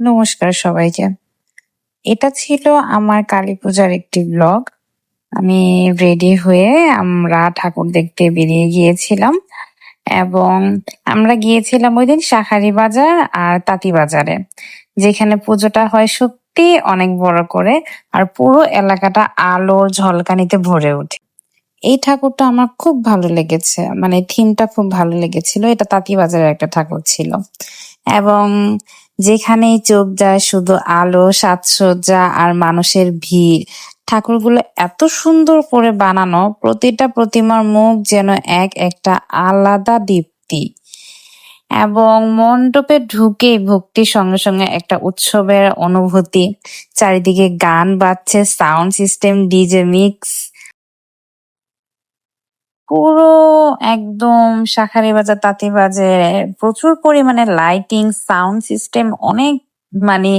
নমস্কার সবাইকে। এটা ছিল আমার কালী পূজার একটি ব্লগ। আমি রেডি হয়ে আমরা ঠাকুর দেখতে বেরিয়ে গিয়েছিলাম এবং আমরা গিয়েছিলাম ওই দিন শাঁখারি বাজার আর তাঁতি বাজারে, যেখানে পুজোটা হয় সত্যি অনেক বড় করে আর পুরো এলাকাটা আলোর ঝলকানিতে ভরে ওঠে এই ঠাকুরটা আমার খুব ভালো লেগেছে মানে থিমটা খুব ভালো লেগেছিল এটা তাঁতি বাজারের একটা ঠাকুর ছিল এবং যেখানেই চোখ যায় শুধু আলো, সাজসজ্জা আর মানুষের ভিড়। ঠাকুরগুলো এত সুন্দর করে বানানো, প্রতিটা প্রতিমার মুখ যেন এক একটা আলাদা দীপ্তি। এবং মণ্ডপে ঢুকে ভক্তির সঙ্গে সঙ্গে একটা উৎসবের অনুভূতি। চারিদিকে গান বাজছে সাউন্ড সিস্টেম ডিজে মিক্স পুরো একদম শাঁখারি বাজার তাঁতি বাজারে প্রচুর পরিমাণে লাইটিং সাউন্ড সিস্টেম অনেক মানে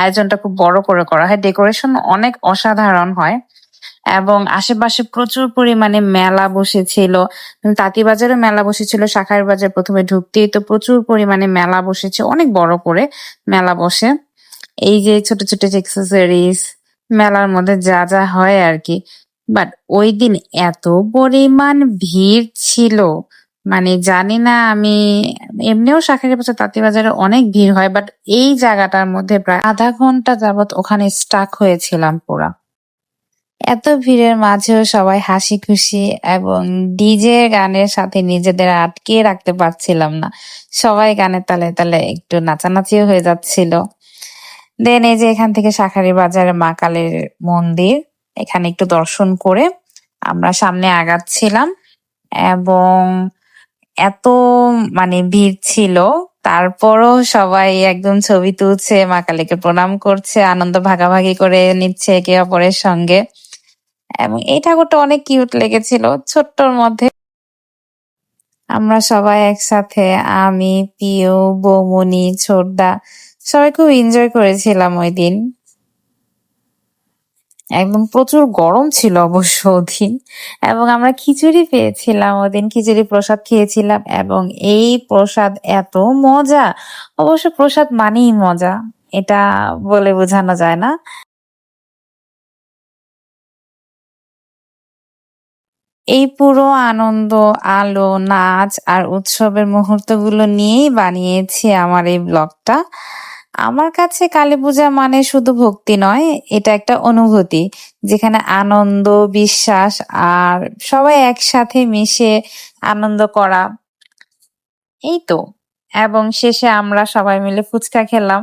আয়োজনটা খুব বড় করে করা হয়। ডেকোরেশন অনেক অসাধারণ হয়। এবং আশেপাশে প্রচুর পরিমাণে মেলা বসেছিল। তাঁতিবাজারে মেলা বসেছিল, শাখার বাজার প্রথমে ঢুকতেই তো প্রচুর পরিমাণে মেলা বসেছে, অনেক বড় করে মেলা বসে। এই যে ছোট ছোট এক্সেসরিজ মেলার মধ্যে যা যা হয় আর কি। বাট ওই দিন এত পরিমাণ ভিড় ছিল। মানে জানি না, আমি এমনিও শাঁখারি বাজার তাঁতিবাজারে অনেক ভিড় হয় বাট এই জায়গাটার মধ্যে প্রায় আধা ঘণ্টা যাবত ওখানে স্টাক হয়েছিলাম পুরা। এত ভিড়ের মাঝেও সবাই হাসি খুশি এবং ডিজে গানের সাথে নিজেদের আটকে রাখতে পারছিলাম না। সবাই গানের তালে তালে একটু নাচানাচিও হয়ে যাচ্ছিল। দেন এই যে এখান থেকে শাঁখারি বাজারে মা কালীর মন্দির এখানে একটু দর্শন করে আমরা সামনে আগাচ্ছিলাম এবং এত মানে ভিড় ছিল। তারপরও সবাই একদম ছবি তুলছে, মা কালীকে প্রণাম করছে, আনন্দ ভাগাভাগি করে নিচ্ছে একে অপরের সঙ্গে। এবং এই ঠাকুরটা অনেক কিউট লেগেছিল ছোট্টর মধ্যে। আমরা সবাই একসাথে, আমি, পিউ বৌমনি ছোটদা, সবাই খুব এনজয় করেছিলাম ওই দিন। একদম প্রচুর গরম ছিল অবশ্য ওদিন। এবং আমরা খিচুড়ি পেয়েছিলাম ওদিন, খিচুড়ি প্রসাদ খেয়েছিলাম এবং এই প্রসাদ এত মজা। অবশ্য প্রসাদ মানেই মজা, এটা বলে বোঝানো যায় না। এই পুরো আনন্দ, আলো, নাচ আর উৎসবের মুহূর্তগুলো নিয়েই বানিয়েছি আমার এই ব্লগটা। আমার কাছে কালী পূজা মানে শুধু ভক্তি নয়, এটা একটা অনুভূতি, যেখানে আনন্দ, বিশ্বাস আর সবাই একসাথে মিশে আনন্দ করা। এই তো। এবং শেষে আমরা সবাই মিলে ফুচকা খেলাম।